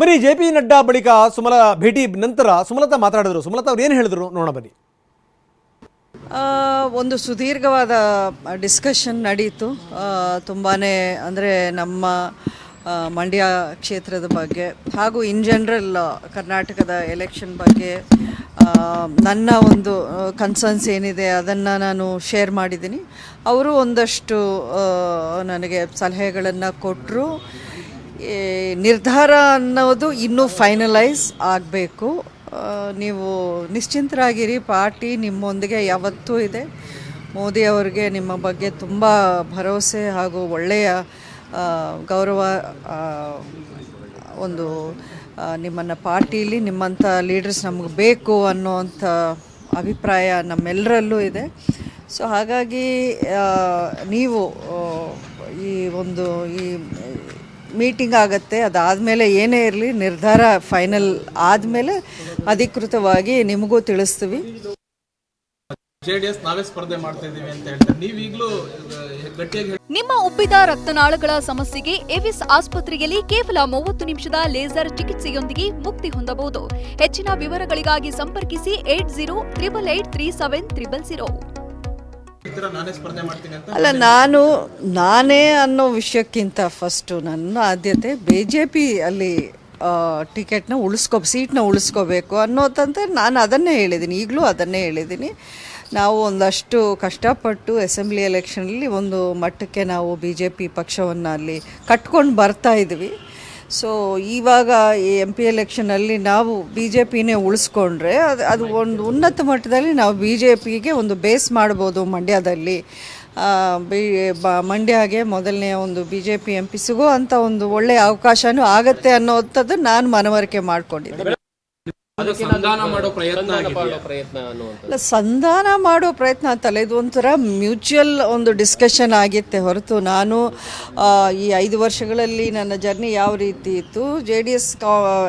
ಬರೀ J P Nadda ಬಳಿಕ ಸುಮಲ ಭೇಟಿ ನಂತರ ಸುಮಲತಾ ಮಾತಾಡಿದ್ರು. ಸುಮಲತಾ ಅವ್ರು ಏನು ಹೇಳಿದ್ರು? ನೋಡೋಣ ಬನ್ನಿ. ಒಂದು ಸುದೀರ್ಘವಾದ ಡಿಸ್ಕಷನ್ ನಡೀತು. ತುಂಬಾ ಅಂದರೆ ನಮ್ಮ ಮಂಡ್ಯ ಕ್ಷೇತ್ರದ ಬಗ್ಗೆ ಹಾಗೂ ಇನ್ ಜನರಲ್ ಕರ್ನಾಟಕದ ಎಲೆಕ್ಷನ್ ಬಗ್ಗೆ ನನ್ನ ಒಂದು ಕನ್ಸರ್ನ್ಸ್ ಏನಿದೆ ಅದನ್ನು ನಾನು ಶೇರ್ ಮಾಡಿದ್ದೀನಿ. ಅವರು ಒಂದಷ್ಟು ನನಗೆ ಸಲಹೆಗಳನ್ನು ಕೊಟ್ಟರು ನಿರ್ಧಾರ ಅನ್ನೋದು ಇನ್ನೂ ಫೈನಲೈಸ್ ಆಗಬೇಕು. ನೀವು ನಿಶ್ಚಿಂತರಾಗಿರಿ, ಪಾರ್ಟಿ ನಿಮ್ಮೊಂದಿಗೆ ಯಾವತ್ತೂ ಇದೆ. ಮೋದಿ ಅವರಿಗೆ ನಿಮ್ಮ ಬಗ್ಗೆ ತುಂಬ ಭರವಸೆ ಹಾಗೂ ಒಳ್ಳೆಯ ಗೌರವ ಒಂದು ನಿಮ್ಮನ್ನು ಪಾರ್ಟಿಲಿ ನಿಮ್ಮಂಥ ಲೀಡರ್ಸ್ ನಮಗೆ ಬೇಕು ಅನ್ನೋವಂಥ ಅಭಿಪ್ರಾಯ ನಮ್ಮೆಲ್ಲರಲ್ಲೂ ಇದೆ. ಸೊ ಹಾಗಾಗಿ ನೀವು ಈ ಒಂದು, ಈ ಮೀಟಿಂಗ್ ಆಗುತ್ತೆ ಅದಾದಮೇಲೆ ಏನೇ ಇರಲಿ ನಿರ್ಧಾರ ಫೈನಲ್ ಆದಮೇಲೆ ಅಧಿಕೃತವಾಗಿ ನಿಮಗೂ ತಿಳಿಸ್ತೀವಿ. ನಿಮ್ಮ ಉಬ್ಬಿದ ರಕ್ತನಾಳಗಳ ಸಮಸ್ಯೆಗೆ ಎವಿಸ್ ಆಸ್ಪತ್ರೆಯಲ್ಲಿ ಕೇವಲ ಮೂವತ್ತು ನಿಮಿಷದ ಲೇಸರ್ ಚಿಕಿತ್ಸೆಯೊಂದಿಗೆ ಮುಕ್ತಿ ಹೊಂದಬಹುದು. ಹೆಚ್ಚಿನ ವಿವರಗಳಿಗಾಗಿ ಸಂಪರ್ಕಿಸಿ eight zero triple eight three seven triple zero. ಅಲ್ಲ, ನಾನು, ನಾನೇ ಅನ್ನೋ ವಿಷಯಕ್ಕಿಂತ ಫಸ್ಟು ನನ್ನ ಆದ್ಯತೆ ಬಿ ಜೆ ಪಿ ಅಲ್ಲಿ ಟಿಕೆಟ್ನ ಉಳಿಸ್ಕೊ, ಸೀಟ್ನ ಉಳಿಸ್ಕೋಬೇಕು ಅನ್ನೋದಂತೆ ನಾನು ಅದನ್ನೇ ಹೇಳಿದ್ದೀನಿ. ಈಗಲೂ ಅದನ್ನೇ ಹೇಳಿದ್ದೀನಿ. ನಾವು ಒಂದಷ್ಟು ಕಷ್ಟಪಟ್ಟು ಅಸೆಂಬ್ಲಿ ಎಲೆಕ್ಷನಲ್ಲಿ ಒಂದು ಮಟ್ಟಕ್ಕೆ ನಾವು ಬಿ ಜೆ ಪಿ ಪಕ್ಷವನ್ನು ಅಲ್ಲಿ ಕಟ್ಕೊಂಡು ಬರ್ತಾ ಇದ್ವಿ. ಸೊ ಇವಾಗ ಈ ಎಂ ಪಿ ಎಲೆಕ್ಷನಲ್ಲಿ ನಾವು ಬಿ ಜೆ ಪಿನೇ ಉಳಿಸ್ಕೊಂಡ್ರೆ ಅದು ಅದು ಒಂದು ಉನ್ನತ ಮಟ್ಟದಲ್ಲಿ ನಾವು ಬಿ ಜೆ ಪಿಗೆ ಒಂದು ಬೇಸ್ ಮಾಡ್ಬೋದು ಮಂಡ್ಯದಲ್ಲಿ. ಬಿ, ಬ- ಮಂಡ್ಯಗೆ ಮೊದಲನೇ ಒಂದು B J P M P ಸಿಗೋ ಅಂಥ ಒಂದು ಒಳ್ಳೆಯ ಅವಕಾಶನೂ ಆಗತ್ತೆ ಅನ್ನೋಂಥದ್ದು ನಾನು ಮನವರಿಕೆ ಮಾಡ್ಕೊಂಡಿದ್ದೀನಿ. ಸಂಧಾನ ಮಾಡೋ ಪ್ರಯತ್ನ ಸಂಧಾನ ಮಾಡೋ ಪ್ರಯತ್ನ ಅಂತಲ್ಲ ಇದು ಒಂಥರ ಮ್ಯೂಚುವಲ್ ಒಂದು ಡಿಸ್ಕಷನ್ ಆಗಿತ್ತೆ ಹೊರತು. ನಾನು ಈ ಐದು ವರ್ಷಗಳಲ್ಲಿ ನನ್ನ ಜರ್ನಿ ಯಾವ ರೀತಿ ಇತ್ತು ಜೆ ಡಿ ಎಸ್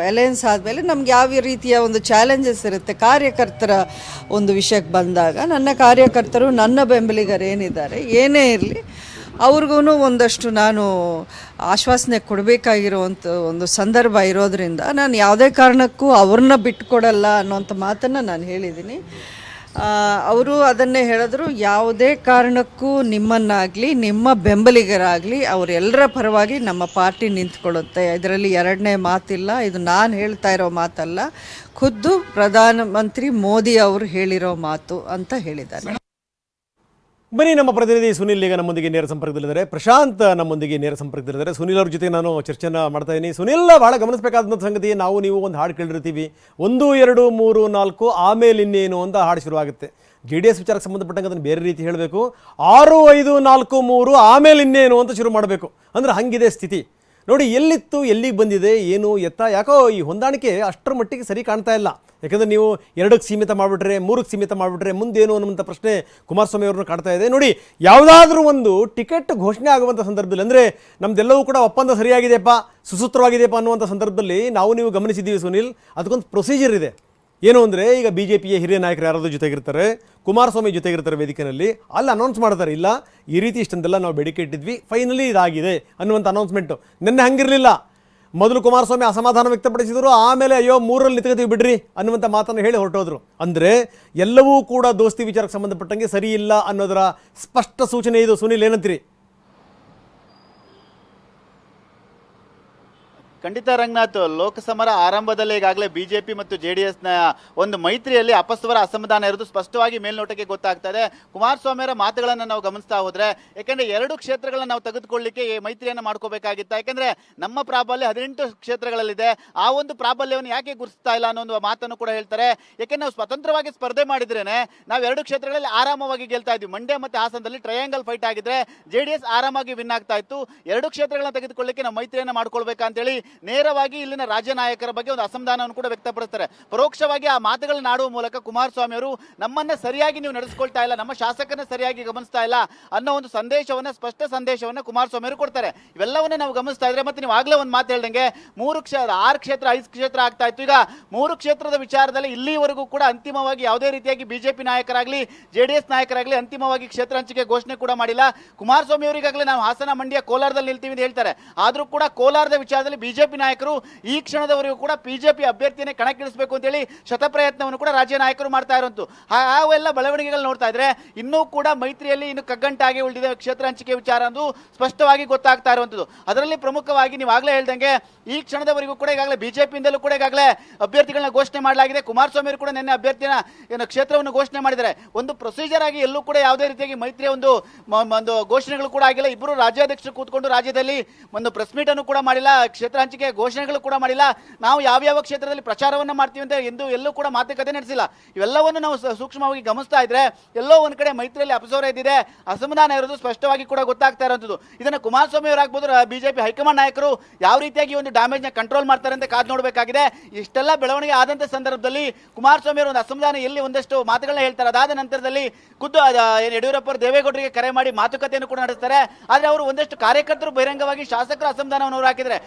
ಅಲಯನ್ಸ್ ಆದಮೇಲೆ ನಮ್ಗೆ ಯಾವ ರೀತಿಯ ಒಂದು ಚಾಲೆಂಜಸ್ ಇರುತ್ತೆ ಕಾರ್ಯಕರ್ತರ ಒಂದು ವಿಷಯಕ್ಕೆ ಬಂದಾಗ ನನ್ನ ಕಾರ್ಯಕರ್ತರು ನನ್ನ ಬೆಂಬಲಿಗರು ಏನಿದ್ದಾರೆ ಏನೇ ಇರಲಿ ಅವ್ರಿಗೂ ಒಂದಷ್ಟು ನಾನು ಆಶ್ವಾಸನೆ ಕೊಡಬೇಕಾಗಿರುವಂಥ ಒಂದು ಸಂದರ್ಭ ಇರೋದ್ರಿಂದ ನಾನು ಯಾವುದೇ ಕಾರಣಕ್ಕೂ ಅವ್ರನ್ನ ಬಿಟ್ಟುಕೊಡಲ್ಲ ಅನ್ನೋಂಥ ಮಾತನ್ನು ನಾನು ಹೇಳಿದ್ದೀನಿ. ಅವರು ಅದನ್ನೇ ಹೇಳಿದ್ರು, ಯಾವುದೇ ಕಾರಣಕ್ಕೂ ನಿಮ್ಮನ್ನಾಗಲಿ, ನಿಮ್ಮ ಬೆಂಬಲಿಗರಾಗಲಿ, ಅವರೆಲ್ಲರ ಪರವಾಗಿ ನಮ್ಮ ಪಾರ್ಟಿ ನಿಂತ್ಕೊಳ್ಳುತ್ತೆ. ಇದರಲ್ಲಿ ಎರಡನೇ ಮಾತಿಲ್ಲ, ಇದು ನಾನು ಹೇಳ್ತಾ ಇರೋ ಮಾತಲ್ಲ. ಖುದ್ದು ಪ್ರಧಾನಮಂತ್ರಿ ಮೋದಿ ಅವರು ಹೇಳಿರೋ ಮಾತು ಅಂತ ಹೇಳಿದ್ದಾರೆ. ಬನ್ನಿ ನಮ್ಮ ಪ್ರತಿನಿಧಿ ಸುನಿಲ್ ಈಗ ನಮ್ಮೊಂದಿಗೆ ನೇರ ಸಂಪರ್ಕದಲ್ಲಿದ್ದಾರೆ. ಪ್ರಶಾಂತ್ ನಮ್ಮೊಂದಿಗೆ ನೇರ ಸಂಪರ್ಕದಲ್ಲಿದ್ದಾರೆ. ಸುನಿಲ್ ಅವ್ರ ಜೊತೆ ನಾನು ಚರ್ಚೆನ ಮಾಡ್ತಾ ಇದ್ದೀನಿ. ಸುನಿಲ್, ಬಹಳ ಗಮನಿಸಬೇಕಾದಂಥ ಸಂಗತಿ, ನಾವು ನೀವು ಒಂದು ಹಾಡು ಕೇಳಿರ್ತೀವಿ. ಒಂದು, ಎರಡು, ಮೂರು, ನಾಲ್ಕು, ಆಮೇಲೆ ಇನ್ನೇನು ಅಂತ ಹಾಡು ಶುರುವಾಗುತ್ತೆ. ಜೆ ಡಿ ಎಸ್ ವಿಚಾರಕ್ಕೆ ಸಂಬಂಧಪಟ್ಟಂಗೆ ಅದನ್ನು ಬೇರೆ ರೀತಿ ಹೇಳಬೇಕು. ಆರು, ಐದು, ನಾಲ್ಕು, ಮೂರು, ಆಮೇಲೆ ಇನ್ನೇನು ಅಂತ ಶುರು ಮಾಡಬೇಕು. ಅಂದ್ರೆ ಹಂಗಿದೆ ಸ್ಥಿತಿ. ನೋಡಿ, ಎಲ್ಲಿತ್ತು, ಎಲ್ಲಿಗೆ ಬಂದಿದೆ, ಏನು, ಎತ್ತ, ಯಾಕೋ ಈ ಹೊಂದಾಣಿಕೆ ಅಷ್ಟರ ಮಟ್ಟಿಗೆ ಸರಿ ಕಾಣ್ತಾ ಇಲ್ಲ. ಯಾಕಂದರೆ ನೀವು ಎರಡಕ್ಕೆ ಸೀಮಿತ ಮಾಡಿಬಿಟ್ರೆ, ಮೂರಕ್ಕೆ ಸೀಮಿತ ಮಾಡಿಬಿಟ್ರೆ ಮುಂದೇನು ಅನ್ನುವಂಥ ಪ್ರಶ್ನೆ ಕುಮಾರಸ್ವಾಮಿ ಅವ್ರನ್ನ ಕಾಣ್ತಾ ಇದೆ. ನೋಡಿ, ಯಾವುದಾದ್ರೂ ಒಂದು ಟಿಕೆಟ್ ಘೋಷಣೆ ಆಗುವಂಥ ಸಂದರ್ಭದಲ್ಲಿ, ಅಂದರೆ ನಮ್ದೆಲ್ಲವೂ ಕೂಡ ಒಪ್ಪಂದ ಸರಿಯಾಗಿದೆಯಪ್ಪ, ಸುಸೂತ್ರವಾಗಿದೆಯಪ್ಪ ಅನ್ನುವಂಥ ಸಂದರ್ಭದಲ್ಲಿ ನಾವು ನೀವು ಗಮನಿಸಿದ್ದೀವಿ ಸುನಿಲ್, ಅದಕ್ಕೊಂದು ಪ್ರೊಸೀಜರ್ ಇದೆ. ಏನು ಅಂದರೆ, ಈಗ ಬಿ ಜೆ ಪಿಯ ಹಿರಿಯ ನಾಯಕರು ಯಾರಾದರೂ ಜೊತೆಗಿರ್ತಾರೆ, ಕುಮಾರಸ್ವಾಮಿ ಜೊತೆಗಿರ್ತಾರೆ ವೇದಿಕೆಯಲ್ಲಿ ಅಲ್ಲಿ ಅನೌನ್ಸ್ ಮಾಡ್ತಾರೆ, ಇಲ್ಲ, ಈ ರೀತಿ ಇಷ್ಟೊಂದೆಲ್ಲ ನಾವು ಬೇಡಿಕೆ ಇಟ್ಟಿದ್ವಿ ಫೈನಲಿ ಇದಾಗಿದೆ ಅನ್ನುವಂಥ ಅನೌನ್ಸ್ಮೆಂಟು ನಿನ್ನೆ ಹಂಗಿರಲಿಲ್ಲ. ಮೊದಲು ಕುಮಾರಸ್ವಾಮಿ ಅಸಮಾಧಾನ ವ್ಯಕ್ತಪಡಿಸಿದರು, ಆಮೇಲೆ ಅಯ್ಯೋ ಮೂರಲ್ಲಿ ನಿಂತ್ಕೋತೀವಿ ಬಿಡ್ರಿ ಅನ್ನುವಂಥ ಮಾತನ್ನು ಹೇಳಿ ಹೊರಟೋದ್ರು. ಅಂದರೆ, ಎಲ್ಲವೂ ಕೂಡ ದೋಸ್ತಿ ವಿಚಾರಕ್ಕೆ ಸಂಬಂಧಪಟ್ಟಂಗೆ ಸರಿ ಇಲ್ಲ ಅನ್ನೋದರ ಸ್ಪಷ್ಟ ಸೂಚನೆ ಇದು, ಸುನಿಲ್, ಏನಂತೀರಿ? ಖಂಡಿತ ರಂಗನಾಥ್ ಲೋಕಸಮರ ಆರಂಭದಲ್ಲಿ ಈಗಾಗಲೇ ಬಿಜೆಪಿ ಮತ್ತು ಜೆ ಡಿ ಎಸ್ನ ಒಂದು ಮೈತ್ರಿಯಲ್ಲಿ ಅಪಸ್ವರ ಅಸಮಾಧಾನ ಇರೋದು ಸ್ಪಷ್ಟವಾಗಿ ಮೇಲ್ನೋಟಕ್ಕೆ ಗೊತ್ತಾಗ್ತಾ ಇದೆ ಕುಮಾರಸ್ವಾಮಿ ಮಾತುಗಳನ್ನು ನಾವು ಗಮನಿಸ್ತಾ ಹೋದ್ರೆ ಯಾಕಂದ್ರೆ ಎರಡು ಕ್ಷೇತ್ರಗಳನ್ನು ನಾವು ತೆಗೆದುಕೊಳ್ಳಿಕ್ಕೆ ಈ ಮೈತ್ರಿಯನ್ನು ಮಾಡ್ಕೋಬೇಕಾಗಿತ್ತು. ಯಾಕಂದ್ರೆ ನಮ್ಮ ಪ್ರಾಬಲ್ಯ ಹದಿನೆಂಟು ಕ್ಷೇತ್ರಗಳಲ್ಲಿದೆ. ಆ ಒಂದು ಪ್ರಾಬಲ್ಯವನ್ನು ಯಾಕೆ ಗುರುತಿಸ್ತಾ ಇಲ್ಲ ಅನ್ನೋ ಒಂದು ಮಾತನ್ನು ಕೂಡ ಹೇಳ್ತಾರೆ. ಯಾಕೆಂದ್ರೆ ನಾವು ಸ್ವತಂತ್ರವಾಗಿ ಸ್ಪರ್ಧೆ ಮಾಡಿದ್ರೇನೆ, ನಾವು ಎರಡು ಕ್ಷೇತ್ರಗಳಲ್ಲಿ ಆರಾಮವಾಗಿ ಗೆಲ್ತಾ ಇದ್ವಿ. ಮಂಡ್ಯ ಮತ್ತು ಹಾಸನದಲ್ಲಿ ಟ್ರಯಾಂಗಲ್ ಫೈಟ್ ಆಗಿದ್ರೆ ಜೆ ಡಿ ಎಸ್ ಆರಾಮಾಗಿ ವಿನ್ ಆಗ್ತಾ ಇತ್ತು. ಎರಡು ಕ್ಷೇತ್ರಗಳನ್ನ ತೆಗೆದುಕೊಳ್ಳಿಕ್ಕೆ ನಾವು ಮೈತ್ರಿಯನ್ನು ಮಾಡ್ಕೊಳ್ಬೇಕಂತೇಳಿ ನೇರವಾಗಿ ಇಲ್ಲಿನ ರಾಜ್ಯ ನಾಯಕರ ಬಗ್ಗೆ ಒಂದು ಅಸಮಾಧಾನವನ್ನು ಕೂಡ ವ್ಯಕ್ತಪಡಿಸ್ತಾರೆ. ಪರೋಕ್ಷವಾಗಿ ಆ ಮಾತುಗಳನ್ನ ಆಡುವ ಮೂಲಕ ಕುಮಾರಸ್ವಾಮಿ ಅವರು ನಮ್ಮನ್ನ ಸರಿಯಾಗಿ ನೀವು ನಡೆಸಿಕೊಳ್ತಾ ಇಲ್ಲ, ನಮ್ಮ ಶಾಸಕರನ್ನ ಸರಿಯಾಗಿ ಗಮನಿಸ್ತಾ ಇಲ್ಲ ಅನ್ನೋ ಒಂದು ಸಂದೇಶವನ್ನ, ಸ್ಪಷ್ಟ ಸಂದೇಶವನ್ನ ಕುಮಾರಸ್ವಾಮಿ ಅವರು ಕೊಡ್ತಾರೆ. ಇವೆಲ್ಲವನ್ನ ನಾವು ಗಮನಿಸ್ತಾ ಇದ್ರೆ ಮತ್ತೆ ನೀವು ಆಗ್ಲೇ ಒಂದು ಮಾತು ಹೇಳ್ದಂಗೆ ಮೂರು ಕ್ಷೇತ್ರ ಆರು ಕ್ಷೇತ್ರ, ಐದು ಕ್ಷೇತ್ರ ಆಗ್ತಾ ಇತ್ತು. ಈಗ ಮೂರು ಕ್ಷೇತ್ರದ ವಿಚಾರದಲ್ಲಿ ಇಲ್ಲಿವರೆಗೂ ಕೂಡ ಅಂತಿಮವಾಗಿ ಯಾವುದೇ ರೀತಿಯಾಗಿ ಬಿಜೆಪಿ ನಾಯಕರಾಗಲಿ ಜೆ ಡಿ ಎಸ್ ನಾಯಕರಾಗಲಿ ಅಂತಿಮವಾಗಿ ಕ್ಷೇತ್ರ ಹಂಚಿಕೆ ಘೋಷಣೆ ಕೂಡ ಮಾಡಿಲ್ಲ. ಕುಮಾರಸ್ವಾಮಿ ಅವರಿಗಾಗಲೇ ನಾವು ಹಾಸನ ಮಂಡ್ಯ ಕೋಲಾರದಲ್ಲಿ ನಿಲ್ತೀವಿ ಅಂತ ಹೇಳ್ತಾರೆ. ಆದ್ರೂ ಕೂಡ ಕೋಲಾರದ ವಿಚಾರದಲ್ಲಿ ಬಿಜೆಪಿ ಬಿಜೆಪಿ ನಾಯಕರು ಈ ಕ್ಷಣದವರೆಗೂ ಕೂಡ ಬಿಜೆಪಿ ಅಭ್ಯರ್ಥಿಯನ್ನೇ ಕಣಕ್ಕಿಳಿಸಬೇಕು ಅಂತೇಳಿ ಶತಪ್ರಯತ್ನವನ್ನು ಕೂಡ ರಾಜ್ಯ ನಾಯಕರು ಮಾಡ್ತಾ ಇರುವಂತು ಅವೆಲ್ಲ ಬೆಳವಣಿಗೆಗಳು ನೋಡ್ತಾ ಇದ್ರೆ ಇನ್ನೂ ಕೂಡ ಮೈತ್ರಿಯಲ್ಲಿ ಇನ್ನು ಕಗ್ಗಂಟಾಗಿ ಉಳಿದಿದೆ ಕ್ಷೇತ್ರ ಹಂಚಿಕೆ ವಿಚಾರ ಅಂದು ಸ್ಪಷ್ಟವಾಗಿ ಗೊತ್ತಾಗ್ತಾ ಇರುವಂಥದ್ದು ಅದರಲ್ಲಿ ಪ್ರಮುಖವಾಗಿ ನೀವು ಆಗ್ಲೇ ಹೇಳ್ದಂಗೆ ಈ ಕ್ಷಣದವರೆಗೂ ಕೂಡ ಈಗಾಗಲೇ ಬಿಜೆಪಿಯಿಂದಲೂ ಕೂಡ ಈಗಾಗಲೇ ಅಭ್ಯರ್ಥಿಗಳನ್ನ ಘೋಷಣೆ ಮಾಡಲಾಗಿದೆ. ಕುಮಾರಸ್ವಾಮಿ ಕೂಡ ನಿನ್ನೆ ಅಭ್ಯರ್ಥಿನ ಕ್ಷೇತ್ರವನ್ನು ಘೋಷಣೆ ಮಾಡಿದ್ದಾರೆ. ಒಂದು ಪ್ರೊಸೀಜರ್ ಆಗಿ ಎಲ್ಲೂ ಕೂಡ ಯಾವುದೇ ರೀತಿಯಾಗಿ ಮೈತ್ರಿಯ ಒಂದು ಒಂದು ಘೋಷಣೆಗಳು ಕೂಡ ಆಗಿಲ್ಲ. ಇಬ್ಬರು ರಾಜ್ಯಾಧ್ಯಕ್ಷರು ಕೂತ್ಕೊಂಡು ರಾಜ್ಯದಲ್ಲಿ ಒಂದು ಪ್ರೆಸ್ ಮೀಟ್ ಕೂಡ ಮಾಡಿಲ್ಲ. ಕ್ಷೇತ್ರ ಹಂಚಿಕೆ ಘೋಷಣೆಗಳು ಕೂಡ ಮಾಡಿಲ್ಲ. ನಾವು ಯಾವ ಯಾವ ಕ್ಷೇತ್ರದಲ್ಲಿ ಪ್ರಚಾರವನ್ನ ಮಾಡ್ತೀವಿ ಅಂತ ಎಂದು ಎಲ್ಲೂ ಕೂಡ ಮಾತುಕತೆ ನಡೆಸಿಲ್ಲ. ಇವೆಲ್ಲವನ್ನು ನಾವು ಸೂಕ್ಷ್ಮವಾಗಿ ಗಮನಿಸ್ತಾ ಇದ್ರೆ ಎಲ್ಲೋ ಒಂದ್ ಕಡೆ ಮೈತ್ರಿಯಲ್ಲಿ ಅಪಸೌರ ಇದ್ದಿದೆ. ಅಸಮಾಧಾನ ಇರೋದು ಸ್ಪಷ್ಟವಾಗಿ ಕೂಡ ಗೊತ್ತಾಗ್ತಾ ಇರುವಂಥದ್ದು ಇದನ್ನ ಕುಮಾರಸ್ವಾಮಿ ಅವರಾಗ್ಬೋದು ಬಿಜೆಪಿ ಹೈಕಮಾಂಡ್ ನಾಯಕರು ಯಾವ ರೀತಿಯಾಗಿ ಒಂದು ಡ್ಯಾಮೇಜ್ನ ಕಂಟ್ರೋಲ್ ಮಾಡ್ತಾರೆ ಅಂತ ಕಾದು ನೋಡಬೇಕಾಗಿದೆ. ಇಷ್ಟೆಲ್ಲ ಬೆಳವಣಿಗೆ ಆದಂತ ಸಂದರ್ಭದಲ್ಲಿ ಕುಮಾರಸ್ವಾಮಿ ಅವರು ಒಂದು ಅಸಮಾಧಾನ ಎಲ್ಲಿ ಒಂದಷ್ಟು ಮಾತುಗಳನ್ನ ಹೇಳ್ತಾರೆ. ಅದಾದ ನಂತರದಲ್ಲಿ ಖುದ್ದು ಯಡಿಯೂರಪ್ಪ ದೇವೇಗೌಡರಿಗೆ ಕರೆ ಮಾಡಿ ಮಾತುಕತೆಯನ್ನು ಕೂಡ ನಡೆಸ್ತಾರೆ. ಆದ್ರೆ ಅವರು ಒಂದಷ್ಟು ಕಾರ್ಯಕರ್ತರು ಬಹಿರಂಗವಾಗಿ ಶಾಸಕರ ಅಸಮಾಧಾನವನ್ನು ಹಾಕಿದರೆ ಹಾಕಿದ್ದಾರೆ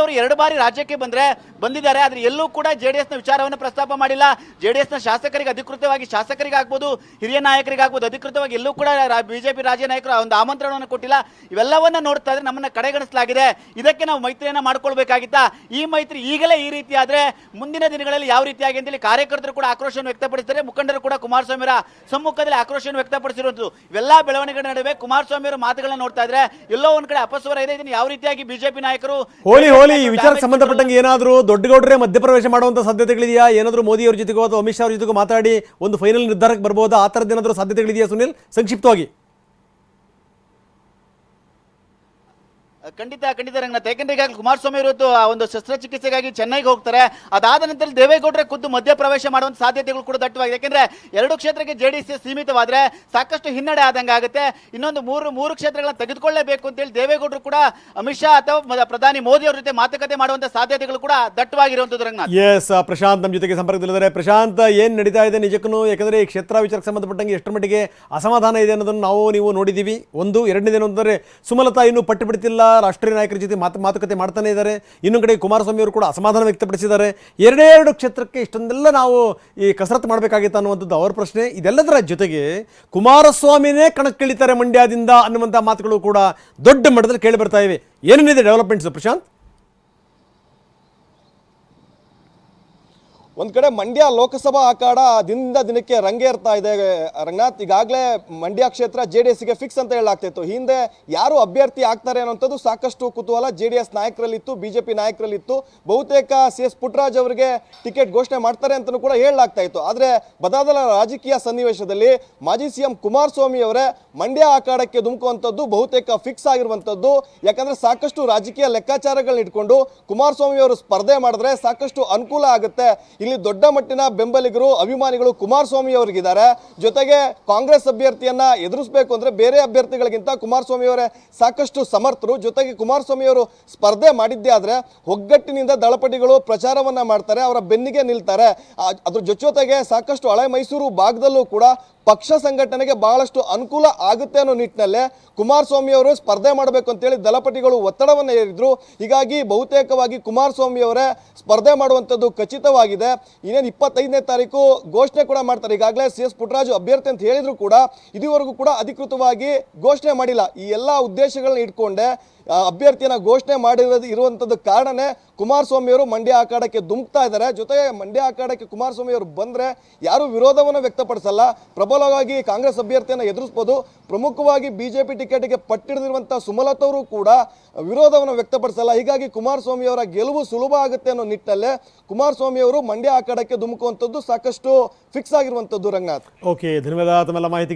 ಅವರು ಎರಡು ಬಾರಿ ರಾಜ್ಯಕ್ಕೆ ಬಂದ್ರೆ, ಬಂದಿದ್ದಾರೆ. ಆದ್ರೆ ಎಲ್ಲೂ ಕೂಡ ಜೆಡಿಎಸ್ನ ವಿಚಾರವನ್ನು ಪ್ರಸ್ತಾಪ ಮಾಡಿಲ್ಲ. ಜೆಡಿಎಸ್ನ ಶಾಸಕರಿಗೆ ಅಧಿಕೃತವಾಗಿ ಶಾಸಕರಿಗೆ ಆಗ್ಬೋದು ಹಿರಿಯ ನಾಯಕರಿಗೆ ಆಗ್ಬೋದು ಅಧಿಕೃತವಾಗಿ ಎಲ್ಲೂ ಕೂಡ ಬಿಜೆಪಿ ರಾಜ್ಯ ನಾಯಕರು ಒಂದು ಆಮಂತ್ರಣವನ್ನು ಕೊಟ್ಟಿಲ್ಲ. ಇವೆಲ್ಲವನ್ನ ನೋಡ್ತಾ ಇದ್ರೆ ನಮ್ಮನ್ನ ಕಡೆಗಣಿಸಲಾಗಿದೆ. ಇದಕ್ಕೆ ನಾವು ಮೈತ್ರಿಯನ್ನ ಮಾಡ್ಕೊಳ್ಬೇಕಾಗಿತ್ತಾ? ಈ ಮೈತ್ರಿ ಈಗಲೇ ಈ ರೀತಿ ಆದ್ರೆ ಮುಂದಿನ ದಿನಗಳಲ್ಲಿ ಯಾವ ರೀತಿಯಾಗಿ ಅಂತೇಳಿ ಕಾರ್ಯಕರ್ತರು ಕೂಡ ಆಕ್ರೋಶವನ್ನು ವ್ಯಕ್ತಪಡಿಸಿದರೆ ಮುಖಂಡರು ಕೂಡ ಕುಮಾರಸ್ವಾಮಿ ಅವರ ಸಮ್ಮುಖದಲ್ಲಿ ಆಕ್ರೋಶವನ್ನು ವ್ಯಕ್ತಪಡಿಸಿರುವಂತದ್ದು ಇವೆಲ್ಲ ಬೆಳವಣಿಗೆಗಳ ನಡುವೆ ಕುಮಾರಸ್ವಾಮಿ ಅವರ ಮಾತುಗಳನ್ನ ನೋಡ್ತಾ ಇದ್ರೆ ಎಲ್ಲೋ ಒಂದ್ ಕಡೆ ಅಪಸ್ವರ ಇದೆ. ಯಾವ ರೀತಿಯಾಗಿ ಬಿಜೆಪಿ ನಾಯಕರು ಹೋಲಿ ಹೋಲಿ ಈ ವಿಚಾರಕ್ಕೆ ಸಂಬಂಧಪಟ್ಟಂಗೆ ಏನಾದರೂ ದೊಡ್ಡಗೌಡರೇ ಮಧ್ಯಪ್ರವೇಶ ಮಾಡುವಂಥ ಸಾಧ್ಯತೆಗಳಿದೆಯಾ? ಏನಾದರೂ ಮೋದಿ ಅವ್ರ ಜೊತೆಗೋ ಅಥವಾ ಅಮಿತ್ ಶಾ ಅವ್ರ ಜೊತೆಗೋ ಮಾತಾಡಿ ಒಂದು ಫೈನಲ್ ನಿರ್ಧಾರಕ್ಕೆ ಬರ್ಬೋದಾ? ಆ ಥರದ್ದು ಏನಾದರೂ ಸಾಧ್ಯತೆಗಳಿದೆಯಾ ಸುನಿಲ್? ಸಂಕ್ಷಿಪ್ತವಾಗಿ. ಖಂಡಿತ ಖಂಡಿತ ರಂಗನಾಥ್. ಯಾಕಂದ್ರೆ ಈಗಾಗಲೇ ಕುಮಾರಸ್ವಾಮಿ ಇವತ್ತು ಆ ಒಂದು ಶಸ್ತ್ರಚಿಕಿತ್ಸೆಗಾಗಿ ಚೆನ್ನೈಗೆ ಹೋಗ್ತಾರೆ. ಅದಾದ ನಂತರ ದೇವೇಗೌಡರ ಖುದ್ದು ಮಧ್ಯಪ್ರವೇಶ ಮಾಡುವಂತ ಸಾಧ್ಯತೆಗಳು ಕೂಡ ದಟ್ಟವಾಗಿದೆ ಯಾಕಂದ್ರೆ ಎರಡು ಕ್ಷೇತ್ರಕ್ಕೆ ಜೆಡಿಎಸ್ ಸೀಮಿತವಾದ್ರೆ ಸಾಕಷ್ಟು ಹಿನ್ನಡೆ ಆದಂಗೆ ಆಗುತ್ತೆ. ಇನ್ನೊಂದು ಮೂರು ಮೂರು ಕ್ಷೇತ್ರಗಳನ್ನ ತೆಗೆದುಕೊಳ್ಳಲೇಬೇಕು ಅಂತೇಳಿ ದೇವೇಗೌಡರು ಕೂಡ ಅಮಿತ್ ಶಾ ಅಥವಾ ಪ್ರಧಾನಿ ಮೋದಿ ಅವರ ಜೊತೆ ಮಾತುಕತೆ ಮಾಡುವಂತ ಸಾಧ್ಯತೆಗಳು ಕೂಡ ದಟ್ಟವಾಗಿರುವಂತದ್ದು ರಂಗನಾಥ್. ಎಸ್ ಪ್ರಶಾಂತ್ ನಮ್ಮ ಜೊತೆಗೆ ಸಂಪರ್ಕದಲ್ಲಿದ್ದಾರೆ. ಪ್ರಶಾಂತ್, ಏನು ನಡೀತಾ ಇದೆ ನಿಜಕ್ಕೂ ಯಾಕಂದ್ರೆ ಈ ಕ್ಷೇತ್ರ ವಿಚಾರಕ್ಕೆ ಸಂಬಂಧಪಟ್ಟಂಗೆ ಎಷ್ಟರ ಮಟ್ಟಿಗೆ ಅಸಮಾಧಾನ ಇದೆ ಅನ್ನೋದನ್ನು ನಾವು, ನೀವು ನೋಡಿದ್ದೀವಿ. ಒಂದು, ಎರಡನೇದೇನು ಅಂದರೆ ಸುಮಲತಾ ಇನ್ನೂ ಪಟ್ಟು ಬಿಡ್ತಿಲ್ಲ. ರಾಷ್ಟ್ರೀಯ ನಾಯಕರ ಜೊತೆ ಮಾತು ಮಾತುಕತೆ ಮಾಡ್ತಾನೆ ಇದ್ದಾರೆ. ಇನ್ನೊಂದು ಕಡೆ ಕುಮಾರಸ್ವಾಮಿ ಅವರು ಕೂಡ ಅಸಮಾಧಾನ ವ್ಯಕ್ತಪಡಿಸಿದ್ದಾರೆ. ಎರಡೇ ಎರಡು ಕ್ಷೇತ್ರಕ್ಕೆ ಇಷ್ಟೊಂದೆಲ್ಲ ನಾವು ಈ ಕಸರತ್ತು ಮಾಡಬೇಕಾಗಿತ್ತು ಅನ್ನುವಂಥದ್ದು ಅವರ ಪ್ರಶ್ನೆ. ಇದೆಲ್ಲದರ ಜೊತೆಗೆ ಕುಮಾರಸ್ವಾಮಿನೇ ಕಣಕ್ಕಿಳಿತಾರೆ ಮಂಡ್ಯದಿಂದ ಅನ್ನುವಂಥ ಮಾತುಗಳು ಕೂಡ ದೊಡ್ಡ ಮಟ್ಟದಲ್ಲಿ ಕೇಳಿ ಬರ್ತಾ ಇವೆ. ಏನೇನಿದೆ ಡೆವಲಪ್ಮೆಂಟ್ಸ್ ಪ್ರಶಾಂತ್? ಒಂದ್ ಕಡೆ ಮಂಡ್ಯ ಲೋಕಸಭಾ ಅಖಾಡ ದಿನದಿಂದ ದಿನಕ್ಕೆ ರಂಗೇರ್ತಾ ಇದೆ. ರಂಗನಾಥ್, ಈಗಾಗಲೇ ಮಂಡ್ಯ ಕ್ಷೇತ್ರ ಜೆ ಡಿ ಎಸ್ಗೆ ಫಿಕ್ಸ್ ಅಂತ ಹೇಳಲಾಗ್ತಿತ್ತು. ಹಿಂದೆ ಯಾರು ಅಭ್ಯರ್ಥಿ ಆಗ್ತಾರೆ ಅನ್ನೋಂಥದ್ದು ಸಾಕಷ್ಟು ಕುತೂಹಲ ಜೆ ಡಿ ಎಸ್ ನಾಯಕರಲ್ಲಿತ್ತು ಬಿಜೆಪಿ ನಾಯಕರಲ್ಲಿತ್ತು. ಬಹುತೇಕ ಸಿ ಎಸ್ ಪುಟ್ರಾಜ್ ಅವರಿಗೆ ಟಿಕೆಟ್ ಘೋಷಣೆ ಮಾಡ್ತಾರೆ ಅಂತಲೂ ಕೂಡ ಹೇಳಲಾಗ್ತಾ ಇತ್ತು. ಆದರೆ ಬದಾದಲ ರಾಜಕೀಯ ಸನ್ನಿವೇಶದಲ್ಲಿ ಮಾಜಿ ಸಿ ಎಂ ಕುಮಾರಸ್ವಾಮಿ ಅವರೇ ಮಂಡ್ಯ ಅಖಾಡಕ್ಕೆ ಧುಮುಕುವಂಥದ್ದು ಬಹುತೇಕ ಫಿಕ್ಸ್ ಆಗಿರುವಂಥದ್ದು. ಯಾಕಂದರೆ ಸಾಕಷ್ಟು ರಾಜಕೀಯ ಲೆಕ್ಕಾಚಾರಗಳನ್ನ ಇಟ್ಕೊಂಡು ಕುಮಾರಸ್ವಾಮಿ ಅವರು ಸ್ಪರ್ಧೆ ಮಾಡಿದ್ರೆ ಸಾಕಷ್ಟು ಅನುಕೂಲ ಆಗುತ್ತೆ. ಇಲ್ಲಿ ದೊಡ್ಡ ಮಟ್ಟಿನ ಬೆಂಬಲಿಗರು, ಅಭಿಮಾನಿಗಳು ಕುಮಾರಸ್ವಾಮಿ ಅವರಿಗಿದ್ದಾರೆ. ಜೊತೆಗೆ ಕಾಂಗ್ರೆಸ್ ಅಭ್ಯರ್ಥಿಯನ್ನ ಎದುರಿಸಬೇಕು ಅಂದ್ರೆ ಬೇರೆ ಅಭ್ಯರ್ಥಿಗಳಿಗಿಂತ ಕುಮಾರಸ್ವಾಮಿ ಅವರೇ ಸಾಕಷ್ಟು ಸಮರ್ಥರು. ಜೊತೆಗೆ ಕುಮಾರಸ್ವಾಮಿ ಅವರು ಸ್ಪರ್ಧೆ ಮಾಡಿದ್ದೇ ಆದ್ರೆ ಒಗ್ಗಟ್ಟಿನಿಂದ ದಳಪತಿಗಳು ಪ್ರಚಾರವನ್ನ ಮಾಡ್ತಾರೆ, ಅವರ ಬೆನ್ನಿಗೆ ನಿಲ್ತಾರೆ. ಅದ್ರ ಜೊತೆಗೆ ಸಾಕಷ್ಟು ಹಳೆ ಮೈಸೂರು ಭಾಗದಲ್ಲೂ ಕೂಡ ಪಕ್ಷ ಸಂಘಟನೆಗೆ ಬಹಳಷ್ಟು ಅನುಕೂಲ ಆಗುತ್ತೆ ಅನ್ನೋ ನಿಟ್ಟಿನಲ್ಲೇ ಕುಮಾರಸ್ವಾಮಿ ಅವರು ಸ್ಪರ್ಧೆ ಮಾಡಬೇಕು ಅಂತೇಳಿ ದಳಪಟಿಗಳು ಒತ್ತಡವನ್ನು ಹೇರಿದ್ರು. ಹೀಗಾಗಿ ಬಹುತೇಕವಾಗಿ ಕುಮಾರಸ್ವಾಮಿ ಅವರೇ ಸ್ಪರ್ಧೆ ಮಾಡುವಂಥದ್ದು ಖಚಿತವಾಗಿದೆ. ಇನ್ನೇನು ಇಪ್ಪತ್ತೈದನೇ ತಾರೀಕು ಘೋಷಣೆ ಕೂಡ ಮಾಡ್ತಾರೆ. ಈಗಾಗಲೇ ಸಿ ಎಸ್ ಪುಟ್ಟರಾಜು ಅಭ್ಯರ್ಥಿ ಅಂತ ಹೇಳಿದ್ರು ಕೂಡ ಇದುವರೆಗೂ ಕೂಡ ಅಧಿಕೃತವಾಗಿ ಘೋಷಣೆ ಮಾಡಿಲ್ಲ. ಈ ಎಲ್ಲ ಉದ್ದೇಶಗಳನ್ನ ಇಟ್ಕೊಂಡೆ ಅಭ್ಯರ್ಥಿಯನ್ನ ಘೋಷಣೆ ಮಾಡಿರೋದು ಇರುವಂಥದ್ದು ಕಾರಣನೇ ಕುಮಾರಸ್ವಾಮಿ ಅವರು ಮಂಡ್ಯ ಅಖಾಡಕ್ಕೆ ಧುಮುಕ್ತಾ ಇದ್ದಾರೆ. ಜೊತೆಗೆ ಮಂಡ್ಯ ಅಖಾಡಕ್ಕೆ ಕುಮಾರಸ್ವಾಮಿ ಅವರು ಬಂದ್ರೆ ಯಾರು ವಿರೋಧವನ್ನು ವ್ಯಕ್ತಪಡಿಸಲ್ಲ. ಪ್ರಬಲವಾಗಿ ಕಾಂಗ್ರೆಸ್ ಅಭ್ಯರ್ಥಿಯನ್ನ ಎದುರಿಸ್ಬೋದು. ಪ್ರಮುಖವಾಗಿ ಬಿಜೆಪಿ ಟಿಕೆಟ್ಗೆ ಪಟ್ಟಿಡಿದಿರುವಂಥ ಸುಮಲತವರು ಕೂಡ ವಿರೋಧವನ್ನು ವ್ಯಕ್ತಪಡಿಸಲ್ಲ. ಹೀಗಾಗಿ ಕುಮಾರಸ್ವಾಮಿ ಅವರ ಗೆಲುವು ಸುಲಭ ಆಗುತ್ತೆ ಅನ್ನೋ ನಿಟ್ಟಲ್ಲೇ ಕುಮಾರಸ್ವಾಮಿ ಅವರು ಮಂಡ್ಯ ಅಖಾಡಕ್ಕೆ ಧುಮುಕುವಂಥದ್ದು ಸಾಕಷ್ಟು ಫಿಕ್ಸ್ ಆಗಿರುವಂಥದ್ದು ರಂಗನಾಥ್. ಓಕೆ ಧನ್ಯವಾದ. ತಮ್ಮೆಲ್ಲ ಮಾಹಿತಿಗೆ